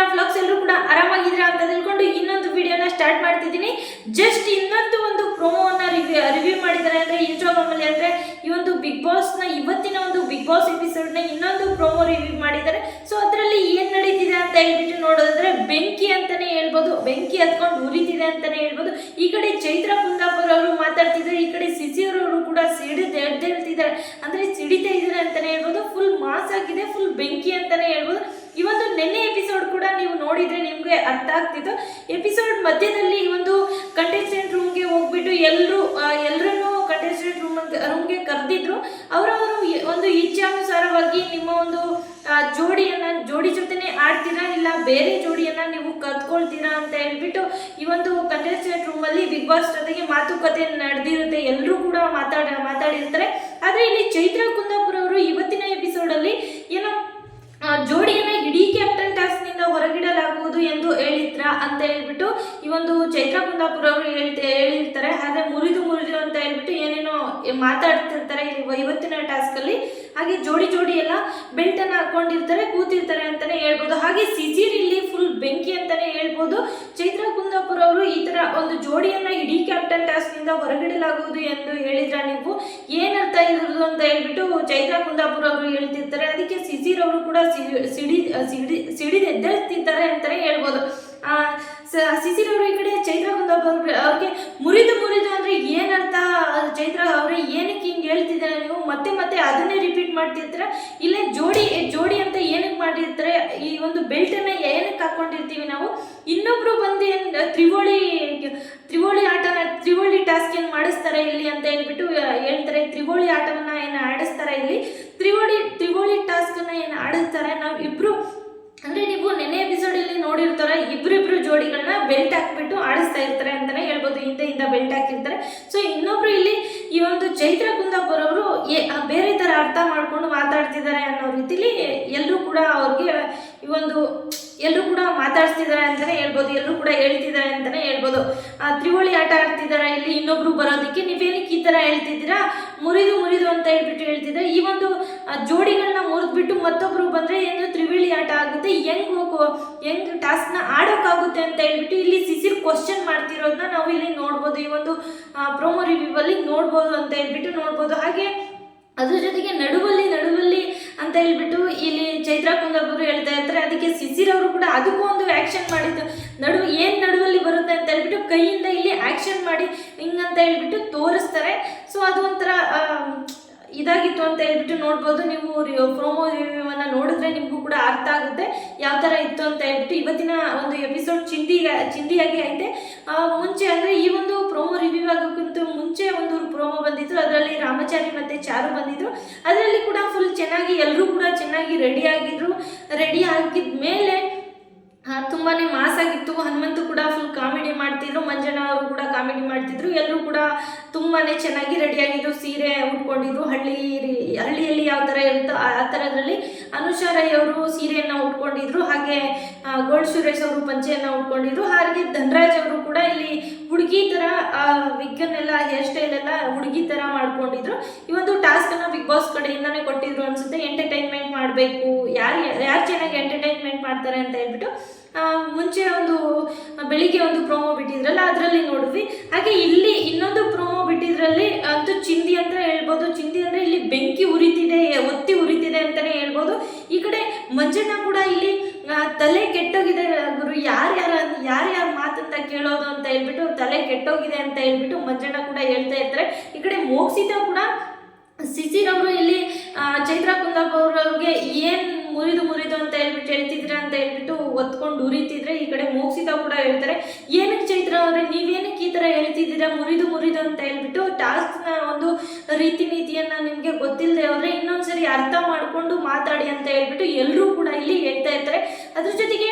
ಹೇಗಿದ್ದೀರಾ ಫ್ಲಾಗ್ಸ್ ಎಲ್ಲರೂ ಕೂಡ ಆರಾಮಾಗಿದ್ದೀರಾ ಅಂತ ತಿಳ್ಕೊಂಡು ಇನ್ನೊಂದು ವಿಡಿಯೋನ ಸ್ಟಾರ್ಟ್ ಮಾಡ್ತಿದ್ದೀನಿ. ಜಸ್ಟ್ ಇನ್ನೊಂದು ಒಂದು ಪ್ರೋಮೋವನ್ನ ರಿವ್ಯೂ ರಿವ್ಯೂ ಮಾಡಿದ್ದಾರೆ ಅಂದರೆ ಇನ್ಸ್ಟಾಗ್ರಾಮಲ್ಲಿ ಅಂದರೆ ಈ ಒಂದು ಬಿಗ್ ಬಾಸ್ನ ಇವತ್ತಿನ ಒಂದು ಬಿಗ್ ಬಾಸ್ ಎಪಿಸೋಡ್ನ ಇನ್ನೊಂದು ಪ್ರೋಮೋ ರಿವ್ಯೂ ಮಾಡಿದ್ದಾರೆ. ಸೊ ಅದರಲ್ಲಿ ಏನು ನಡೀತಿದೆ ಅಂತ ಹೇಳ್ಬಿಟ್ಟು ನೋಡೋದಂದ್ರೆ ಬೆಂಕಿ ಅಂತಲೇ ಹೇಳ್ಬೋದು, ಬೆಂಕಿ ಹತ್ಕೊಂಡು ಉರಿತಿದೆ ಅಂತಲೇ ಹೇಳ್ಬೋದು. ಈ ಕಡೆ ಚೈತ್ರ ಕುಂದಾಪುರ ಅವರು ಮಾತಾಡ್ತಿದ್ದಾರೆ, ಈ ಕಡೆ ಸಿಸಿರವರು ಕೂಡ ಸಿಡಿದು ಎದ್ದೇಳ್ತಿದ್ದಾರೆ ಅಂದರೆ ಸಿಡಿತಾ ಇದ್ದಾರೆ ಅಂತಾನೆ ಹೇಳ್ಬೋದು ಫುಲ್ ಮಾಸ್ ಆಗಿದೆ ಫುಲ್ ಬೆಂಕಿ ಅಂತಾನೆ ಹೇಳ್ಬೋದು. ಈ ಒಂದು ನೆನ್ನೆ ಎಪಿಸೋಡ್ ಕೂಡ ನೀವು ನೋಡಿದ್ರೆ ನಿಮಗೆ ಅರ್ಥ ಆಗ್ತಿತ್ತು. ಎಪಿಸೋಡ್ ಮಧ್ಯದಲ್ಲಿ ಈ ಒಂದು ಕಂಟೆಸ್ಟೆಂಟ್ ರೂಮ್ಗೆ ಹೋಗ್ಬಿಟ್ಟು ಎಲ್ಲರೂ ಎಲ್ಲರನ್ನೂ ಕಂಟೆಸ್ಟೆಂಟ್ ರೂಮ್ ರೂಮ್ಗೆ ಕರೆದಿದ್ರು. ಅವರವರು ಒಂದು ಇಚ್ಛಾನುಸಾರವಾಗಿ ನಿಮ್ಮ ಒಂದು ಜೋಡಿಯನ್ನ, ಜೋಡಿ ಜೊತೆನೆ ಆಡ್ತೀರಾ ಇಲ್ಲ ಬೇರೆ ಜೋಡಿಯನ್ನ ನೀವು ಕತ್ಕೊಳ್ತೀರಾ ಅಂತ ಹೇಳ್ಬಿಟ್ಟು ಈ ಒಂದು ಕಂಟೆಸ್ಟೆಂಟ್ ರೂಮಲ್ಲಿ ಬಿಗ್ ಬಾಸ್ ಜೊತೆಗೆ ಮಾತುಕತೆ ನಡೆದಿರುತ್ತೆ. ಎಲ್ಲರೂ ಮಾತಾಡ ಮಾತಾಡಿರ್ತಾರೆ. ಆದರೆ ಇಲ್ಲಿ ಚೈತ್ರ ಕುಂದಾಪುರ ಅವರು ಇವತ್ತಿನ ಎಪಿಸೋಡಲ್ಲಿ ಏನೋ ಜೋಡಿಯನ್ನು ಇಡೀ ಕ್ಯಾಪ್ಟನ್ ಟಾಸ್ಕ್ನಿಂದ ಹೊರಗಿಡಲಾಗುವುದು ಎಂದು ಹೇಳಿದ್ರ ಅಂತ ಹೇಳ್ಬಿಟ್ಟು ಈ ಒಂದು ಚೈತ್ರ ಕುಂದಾಪುರ ಅವರು ಹೇಳ್ತಾ ಹೇಳಿರ್ತಾರೆ. ಆದರೆ ಮುರಿದು ಮುರಿದು ಅಂತ ಹೇಳ್ಬಿಟ್ಟು ಏನೇನೋ ಮಾತಾಡ್ತಿರ್ತಾರೆ ಇವತ್ತಿನ ಟಾಸ್ಕಲ್ಲಿ ಹಾಗೆ ಜೋಡಿ ಜೋಡಿ ಎಲ್ಲ ಬೆಲ್ಟನ್ನು ಹಾಕೊಂಡಿರ್ತಾರೆ, ಕೂತಿರ್ತಾರೆ ಹೇಳ್ಬೋದು ಹಾಗೆ ಸಿಜಿರ್ ಇಲ್ಲಿ ಫುಲ್ ಬೆಂಕಿ ಅಂತಾನೆ ಹೇಳ್ಬೋದು. ಚೈತ್ರ ಕುಂದಾಪುರ ಅವರು ಈ ತರ ಒಂದು ಜೋಡಿಯನ್ನ ಇಡೀ ಕ್ಯಾಪ್ಟನ್ ಟಾಸ್ಕ್ನಿಂದ ಹೊರಗಿಡಲಾಗುವುದು ಎಂದು ಹೇಳಿದ್ರ ನೀವು? ಏನರ್ಥ ಇರೋದು ಅಂತ ಹೇಳ್ಬಿಟ್ಟು ಚೈತ್ರ ಕುಂದಾಪುರ ಅವರು ಹೇಳ್ತಿರ್ತಾರೆ. ಅದಕ್ಕೆ ಸಿಸಿರ್ ಅವರು ಕೂಡ ಸಿಡಿ ಸಿಡಿ ಸಿಡಿ ಸಿಡಿದು ಎದ್ದೇಳ್ತಿದ್ದಾರೆ ಅಂತಾನೆ ಹೇಳ್ಬೋದು. ಸಿಸಿರ್ ಅವರು ಈ ಕಡೆ ಚೈತ್ರ ಕುಂದಾಪುರ ಅವ್ರಿಗೆ ಮುರಿದು ಮುರಿದು ಅಂದ್ರೆ ಏನರ್ಥ ಚೈತ್ರ ಅವರೇ ಏನಕ್ಕೆ ಹಿಂಗೆ ಹೇಳ್ತಿದ್ದಾರೆ ನೀವು ಮತ್ತೆ ಅದನ್ನೇ ರಿಪೀಟ್ ಮಾಡ್ತಿರ್ತೀರ? ಇಲ್ಲೇ, ಜೋಡಿ ಜೋಡಿ ಅಂತ ಏನಕ್ಕೆ ಮಾಡಿರ್ತಾರೆ? ಈ ಒಂದು ಬೆಲ್ಟನ್ನ ಏನಕ್ಕೆ ಹಾಕೊಂಡಿರ್ತೀವಿ ನಾವು? ಇನ್ನೊಬ್ರು ಬಂದು ಏನ್, ತ್ರಿವೋಳಿ ತ್ರಿವೋಳಿ ಆಟನ, ತ್ರಿವೋಳಿ ಟಾಸ್ಕ್ ಏನು ಮಾಡಿಸ್ತಾರೆ ಇಲ್ಲಿ ಅಂತ ಹೇಳ್ಬಿಟ್ಟು ಹೇಳ್ತಾರೆ, ತ್ರಿವೋಳಿ ಆಟವನ್ನ ಏನು ಆಡಿಸ್ತಾರೆ ಇಲ್ಲಿ? ತ್ರಿವೋಳಿ ತ್ರಿವೋಳಿ ಟಾಸ್ಕನ್ನ ಏನು ಆಡಿಸ್ತಾರೆ? ನಾವು ಇಬ್ರು, ಅಂದ್ರೆ ನೀವು ನೆನೆ ಎಪಿಸೋಡ್ ಅಲ್ಲಿ ನೋಡಿರ್ತಾರೆ, ಇಬ್ರಿಬ್ರು ಜೋಡಿಗಳನ್ನ ಬೆಲ್ಟ್ ಹಾಕ್ಬಿಟ್ಟು ಆಡಿಸ್ತಾ ಇರ್ತಾರೆ ಅಂತಾನೆ ಹೇಳ್ಬೋದು. ಹಿಂದೆ ಇಂದ ಬೆಲ್ಟ್ ಹಾಕಿರ್ತಾರೆ. ಸೊ ಇನ್ನೊಬ್ರು ಇಲ್ಲಿ ಈ ಒಂದು ಚೈತ್ರ ಕುಂದಾಪುರ ಬೇರೆ ಥರ ಅರ್ಥ ಮಾಡಿಕೊಂಡು ಮಾತಾಡ್ತಿದ್ದಾರೆ ಅನ್ನೋ ರೀತಿಲಿ ಎಲ್ಲರೂ ಕೂಡ ಅವ್ರಿಗೆ ಈ ಒಂದು ಎಲ್ಲರೂ ಕೂಡ ಮಾತಾಡ್ತಿದ್ದಾರೆ ಅಂತಲೇ ಹೇಳ್ಬೋದು ಎಲ್ಲರೂ ಕೂಡ ಹೇಳ್ತಿದ್ದಾರೆ ಅಂತಲೇ ಹೇಳ್ಬೋದು. ತ್ರಿವಳಿ ಆಟ ಆಡ್ತಿದ್ದಾರೆ, ಇಲ್ಲಿ ಇನ್ನೊಬ್ರು ಬರೋದಕ್ಕೆ ನೀವೇನಕ್ಕೆ ಈ ಥರ ಹೇಳ್ತಿದ್ದೀರಾ? ಮುರಿದು ಮುರಿದು ಅಂತ ಹೇಳ್ಬಿಟ್ಟು ಹೇಳ್ತಿದ್ದಾರೆ. ಈ ಒಂದು ಜೋಡಿಗಳನ್ನ ಮುರಿದ್ಬಿಟ್ಟು ಮತ್ತೊಬ್ಬರು ಬಂದರೆ ಏನು ತ್ರಿವಳಿ ಆಟ ಆಗುತ್ತೆ, ಹೆಂಗ್ ಹೋಗು, ಹೆಂಗ್ ಟಾಸ್ಕ್ನ ಆಡೋಕ್ಕಾಗುತ್ತೆ ಅಂತ ಹೇಳ್ಬಿಟ್ಟು ಇಲ್ಲಿ ಸಿಸಿರ್ ಕ್ವಶನ್ ಮಾಡ್ತಿರೋದನ್ನ ನಾವು ಇಲ್ಲಿ ನೋಡ್ಬೋದು. ಈ ಒಂದು ಪ್ರೋಮೋ ರಿವ್ಯೂ ಅಲ್ಲಿ ನೋಡ್ಬೋದು ಅಂತ ಹೇಳ್ಬಿಟ್ಟು ನೋಡ್ಬೋದು. ಹಾಗೆ ಅದ್ರ ಜೊತೆಗೆ ನಡುವಲ್ಲಿ ನಡುವಲ್ಲಿ ಅಂತ ಹೇಳ್ಬಿಟ್ಟು ಇಲ್ಲಿ ಚೈತ್ರ ಕುಂದಾಪುರ ಹೇಳ್ತಾ ಇರ್ತಾರೆ. ಅದಕ್ಕೆ ಸಿಸಿರ್ ಅವರು ಕೂಡ ಅದಕ್ಕೂ ಒಂದು ಆಕ್ಷನ್ ಮಾಡಿದ್ದು. ನಡು ಏನು ನಡುವಲ್ಲಿ ಬರುತ್ತೆ ಅಂತ ಹೇಳ್ಬಿಟ್ಟು ಕೈಯಿಂದ ಇಲ್ಲಿ ಆಕ್ಷನ್ ಮಾಡಿ ಹಿಂಗಂತ ಹೇಳ್ಬಿಟ್ಟು ತೋರಿಸ್ತಾರೆ. ಸೊ ಅದು ಒಂಥರ ಇದಾಗಿತ್ತು ಅಂತ ಹೇಳ್ಬಿಟ್ಟು ನೋಡ್ಬೋದು. ನೀವು ಪ್ರೋಮೋ ರಿವ್ಯೂವನ್ನು ನೋಡಿದ್ರೆ ನಿಮಗೂ ಕೂಡ ಅರ್ಥ ಆಗುತ್ತೆ. ಯಾವ ಥರ ಇತ್ತು ಅಂತ ಹೇಳ್ಬಿಟ್ಟು ಇವತ್ತಿನ ಒಂದು ಎಪಿಸೋಡ್ ಚಿಂದಿ ಚಿಂದಿಯಾಗಿ ಐತೆ. ಮುಂಚೆ ಅಂದರೆ ಈ ಒಂದು ಪ್ರೋಮೋ ರಿವ್ಯೂ ಆಗೋಕ್ಕಿಂತ ಮುಂಚೆ ಒಂದು ಪ್ರೋಮೋ ಬಂದಿತ್ತು ಅದರಲ್ಲಿ ರಾಮಚಾರಿ ಮತ್ತು ಚಾರು ಬಂದಿದ್ರು. ಅದರಲ್ಲಿ ಕೂಡ ಫುಲ್ ಚೆನ್ನಾಗಿ ಎಲ್ಲರೂ ಕೂಡ ಚೆನ್ನಾಗಿ ರೆಡಿ ಆಗಿದ್ರು. ರೆಡಿ ಆಗಿದ ಮೇಲೆ ತುಂಬಾ ಮಾಸ್ ಆಗಿತ್ತು. ಹನುಮಂತು ಕೂಡ ಫುಲ್ ಕಾಮಿಡಿ ಮಾಡ್ತಿದ್ರು. ಮಂಜನಾ ಅವರು ಕೂಡ ಕಾಮಿಡಿ ಮಾಡ್ತಿದ್ರು. ಎಲ್ಲರೂ ಕೂಡ ತುಂಬಾನೇ ಚೆನ್ನಾಗಿ ರೆಡಿ ಆಗಿದ್ರು. ಸೀರೆ ಉಟ್ಕೊಂಡಿದ್ರು. ಹಳ್ಳಿ ಹಳ್ಳಿಯಲ್ಲಿ ಯಾವ ಥರ ಇರುತ್ತೋ ಆ ಥರದಲ್ಲಿ ಅನುಷಾ ರೈ ಅವರು ಸೀರೆಯನ್ನು ಉಟ್ಕೊಂಡಿದ್ರು. ಹಾಗೆ ಗೋಲ್ಡ್ ಸುರೇಶ್ ಅವರು ಪಂಚೆಯನ್ನು ಉಟ್ಕೊಂಡಿದ್ರು. ಹಾಗೆ ಧನರಾಜ್ ಅವರು ಕೂಡ ಇಲ್ಲಿ ಹುಡುಗಿ ಥರ ವಿಗ್ಗನ್ನೆಲ್ಲ ಹೇರ್ ಸ್ಟೈಲ್ ಎಲ್ಲ ಹುಡುಗಿ ಥರ ಮಾಡ್ಕೊಂಡಿದ್ರು. ಈ ಒಂದು ಟಾಸ್ಕನ್ನು ಬಿಗ್ ಬಾಸ್ ಕಡೆಯಿಂದನೇ ಕೊಟ್ಟಿದ್ರು ಅನ್ಸುತ್ತೆ. ಎಂಟರ್ಟೈನ್ಮೆಂಟ್ ಮಾಡಬೇಕು. ಯಾರು ಯಾರು ಚೆನ್ನಾಗಿ ಎಂಟರ್ಟೈನ್ಮೆಂಟ್ ಮಾಡ್ತಾರೆ ಅಂತ ಹೇಳ್ಬಿಟ್ಟು ಆ, ಮುಂಚೆ ಒಂದು ಬೆಳಿಗ್ಗೆ ಒಂದು ಪ್ರೋಮೋ ಬಿಟ್ಟಿದ್ರಲ್ಲ ಅದರಲ್ಲಿ ನೋಡಿದ್ವಿ ಹಾಗೆ ಇಲ್ಲಿ ಇನ್ನೊಂದು ಪ್ರೋಮೋ ಬಿಟ್ಟಿದ್ರಲ್ಲಿ ಅಂತೂ ಚಿಂದಿ ಅಂತ ಹೇಳ್ಬೋದು. ಚಿಂದಿ ಅಂದರೆ ಇಲ್ಲಿ ಬೆಂಕಿ ಉರಿತಿದೆ ಒತ್ತಿ ಉರಿತಿದೆ ಅಂತಲೇ ಹೇಳ್ಬೋದು. ಈ ಕಡೆ ಮಂಜಣ್ಣ ಕೂಡ ಇಲ್ಲಿ ಆ, ತಲೆ ಕೆಟ್ಟೋಗಿದೆ ಗುರು ಯಾರ್ಯಾರ ಯಾರ್ಯಾರ ಮಾತಂತ ಕೇಳೋದು ಅಂತ ಹೇಳ್ಬಿಟ್ಟು ತಲೆ ಕೆಟ್ಟೋಗಿದೆ ಅಂತ ಹೇಳ್ಬಿಟ್ಟು ಮಂಜಣ್ಣ ಕೂಡ ಹೇಳ್ತಾ ಇರ್ತಾರೆ. ಈ ಕಡೆ ಮೋಕ್ಷಿತ ಕೂಡ ಸಿಸಿರವರು ಇಲ್ಲಿ ಚೈತ್ರ ಕುಂದಾಪುರ ಅವ್ರಿಗೆ ಏನು ಮುರಿದು ಮುರಿದು ಅಂತ ಹೇಳ್ಬಿಟ್ಟು ಹೇಳ್ತಿದ್ರ ಅಂತ ಹೇಳ್ಬಿಟ್ಟು ಒತ್ಕೊಂಡು ಉರಿತಿದ್ರೆ ಈ ಕಡೆ ಮೋಕ್ಷಿತ ಕೂಡ ಹೇಳ್ತಾರೆ. ಏನಕ್ಕೆ ಚೈತ್ರ ಅವರೇ, ನೀವೇನಕ್ಕೆ ಈ ಥರ ಹೇಳ್ತಿದ್ದೀರಾ, ಮುರಿದು ಮುರಿದು ಅಂತ ಹೇಳ್ಬಿಟ್ಟು ಟಾಸ್ಕ್ನ ಒಂದು ರೀತಿ ನೀತಿಯನ್ನು ನಿಮಗೆ ಗೊತ್ತಿಲ್ಲದೆ ಹೋದರೆ ಇನ್ನೊಂದ್ಸರಿ ಅರ್ಥ ಮಾಡಿಕೊಂಡು ಮಾತಾಡಿ ಅಂತ ಹೇಳ್ಬಿಟ್ಟು ಎಲ್ಲರೂ ಕೂಡ ಇಲ್ಲಿ ಹೇಳ್ತಾ ಇರ್ತಾರೆ. ಅದ್ರ ಜೊತೆಗೆ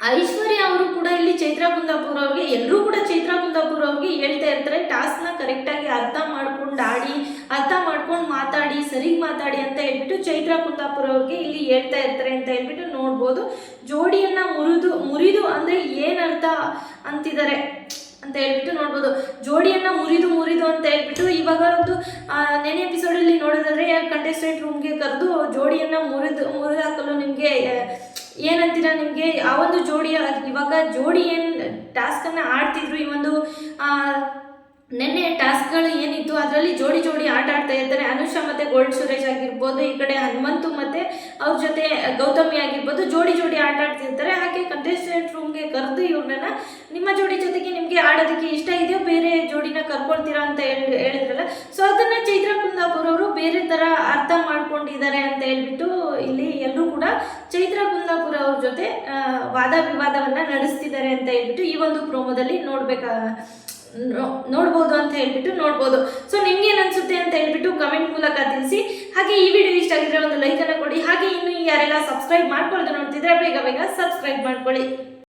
ಐಶ್ವರ್ಯ ಅವರು ಕೂಡ ಇಲ್ಲಿ ಚೈತ್ರ ಕುಂದಾಪುರ ಅವ್ರಿಗೆ ಎಲ್ಲರೂ ಕೂಡ ಚೈತ್ರ ಕುಂದಾಪುರ ಅವ್ರಿಗೆ ಹೇಳ್ತಾ ಇರ್ತಾರೆ, ಟಾಸ್ಕ್ನ ಕರೆಕ್ಟಾಗಿ ಅರ್ಥ ಮಾಡ್ಕೊಂಡು ಆಡಿ, ಅರ್ಥ ಮಾಡ್ಕೊಂಡು ಮಾತಾಡಿ, ಸರಿಗೆ ಮಾತಾಡಿ ಅಂತ ಹೇಳ್ಬಿಟ್ಟು ಚೈತ್ರ ಕುಂದಾಪುರ ಅವ್ರಿಗೆ ಇಲ್ಲಿ ಹೇಳ್ತಾ ಇರ್ತಾರೆ ಅಂತ ಹೇಳ್ಬಿಟ್ಟು ನೋಡ್ಬೋದು. ಜೋಡಿಯನ್ನ ಮುರಿದು ಮುರಿದು ಅಂದರೆ ಏನರ್ಥ ಅಂತಿದ್ದಾರೆ? ಅಂತ ಹೇಳ್ಬಿಟ್ಟು ನೋಡ್ಬೋದು. ಜೋಡಿಯನ್ನ ಮುರಿದು ಮುರಿದು ಅಂತ ಹೇಳ್ಬಿಟ್ಟು ಇವಾಗ ಒಂದು ನೆನೆ ಎಪಿಸೋಡಲ್ಲಿ ನೋಡೋದಾದ್ರೆ ಕಂಟೆಸ್ಟೆಂಟ್ ರೂಮ್ಗೆ ಕರೆದು ಜೋಡಿಯನ್ನ ಮುರಿದು ಮುರಿದು ಹಾಕಲು ನಿಮಗೆ ಏನಂತೀರಾ ನಿಮಗೆ? ಆ ಒಂದು ಜೋಡಿಯ, ಇವಾಗ ಜೋಡಿ ಏನು ಟಾಸ್ಕನ್ನು ಆಡ್ತಿದ್ರು ಈ ಒಂದು ನೆನ್ನೆ ಟಾಸ್ಕ್ಗಳು ಏನಿತ್ತು, ಅದರಲ್ಲಿ ಜೋಡಿ ಜೋಡಿ ಆಟ ಆಡ್ತಾ ಇರ್ತಾರೆ. ಅನುಷಾ ಮತ್ತೆ ಗೋಲ್ಡ್ ಸುರೇಶ್ ಆಗಿರ್ಬೋದು, ಈ ಕಡೆ ಹನುಮಂತು ಮತ್ತೆ ಅವ್ರ ಜೊತೆ ಗೌತಮಿ ಆಗಿರ್ಬೋದು ಜೋಡಿ ಜೋಡಿ ಆಟ ಆಡ್ತಿರ್ತಾರೆ ಹಾಗೆ ಕಂಟೆಸ್ಟೆಂಟ್ ರೂಮ್ಗೆ ಕರೆದು ಇವ್ರನ್ನ ನಿಮ್ಮ ಜೋಡಿ ಜೊತೆಗೆ ನಿಮಗೆ ಆಡೋದಕ್ಕೆ ಇಷ್ಟ ಇದೆಯೋ, ಬೇರೆ ಜೋಡಿನ ಕರ್ಕೊಳ್ತೀರಾ ಅಂತ ಹೇಳಿ, ಹೇಳಿದ್ರಲ್ಲ. ಸೊ ಅದನ್ನ ಚೈತ್ರ ಕುಂದಾಪುರ ಅವರು ಬೇರೆ ತರ ಅರ್ಥ ಮಾಡ್ಕೊಂಡಿದ್ದಾರೆ ಅಂತ ಹೇಳ್ಬಿಟ್ಟು ಇಲ್ಲಿ ಎಲ್ಲರೂ ಕೂಡ ಚೈತ್ರ ಕುಂದಾಪುರ ಅವ್ರ ಜೊತೆ ವಾದ ವಿವಾದವನ್ನ ನಡೆಸ್ತಿದ್ದಾರೆ ಅಂತ ಹೇಳ್ಬಿಟ್ಟು ಈ ಒಂದು ಪ್ರೋಮೋದಲ್ಲಿ ನೋಡ್ಬೇಕಾ ನೋ- ನೋಡ್ಬೋದು ಅಂತ ಹೇಳ್ಬಿಟ್ಟು ನೋಡ್ಬೋದು. ಸೊ ನಿಮ್ಗೆ ಏನ್ ಅನ್ಸುತ್ತೆ ಅಂತ ಹೇಳ್ಬಿಟ್ಟು ಕಮೆಂಟ್ ಮೂಲಕ ತಿಳಿಸಿ. ಹಾಗೆ ಈ ವಿಡಿಯೋ ಇಷ್ಟ ಆಗಿದ್ರೆ ಒಂದು ಲೈಕ್ ಅನ್ನ ಕೊಡಿ. ಹಾಗೆ ಇನ್ನು ಯಾರೆಲ್ಲ ಸಬ್ಸ್ಕ್ರೈಬ್ ಮಾಡ್ಕೊಳ್ಳೋದು ನೋಡ್ತಿದ್ರೆ ಬೇಗ ಬೇಗ ಸಬ್ಸ್ಕ್ರೈಬ್ ಮಾಡ್ಕೊಳ್ಳಿ.